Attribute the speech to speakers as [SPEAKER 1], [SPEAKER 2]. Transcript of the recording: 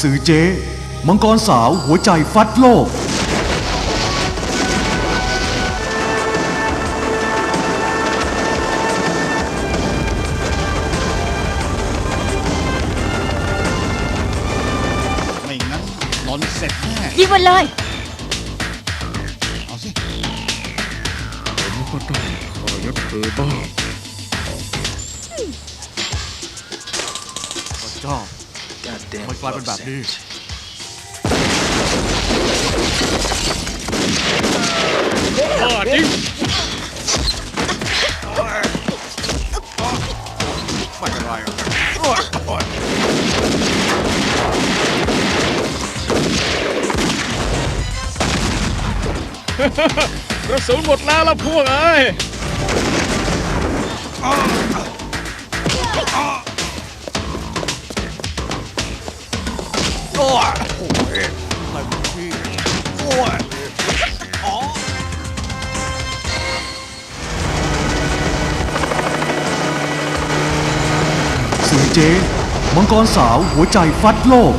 [SPEAKER 1] สื่อเจมังกรสาวหัวใจฟัดโลก
[SPEAKER 2] ไม่งั้นหลอนเสร็จแน่
[SPEAKER 3] ยิงมันเลย
[SPEAKER 2] เอาสิ
[SPEAKER 4] ผมก็ต้องขอยศเธอบ้าง
[SPEAKER 1] พระเจ้า มันกลายเป็นแบบนี้
[SPEAKER 4] บ้าจริง
[SPEAKER 2] ไม่เป็นไรอะ
[SPEAKER 4] กระสุนหมดแล้วละพวกเอ้ย
[SPEAKER 2] โอ้ยโอ้ยเต็มที่โอ้ยอ๋อ
[SPEAKER 1] สื่อเจ มังกรสาวหัวใจฟัดโลก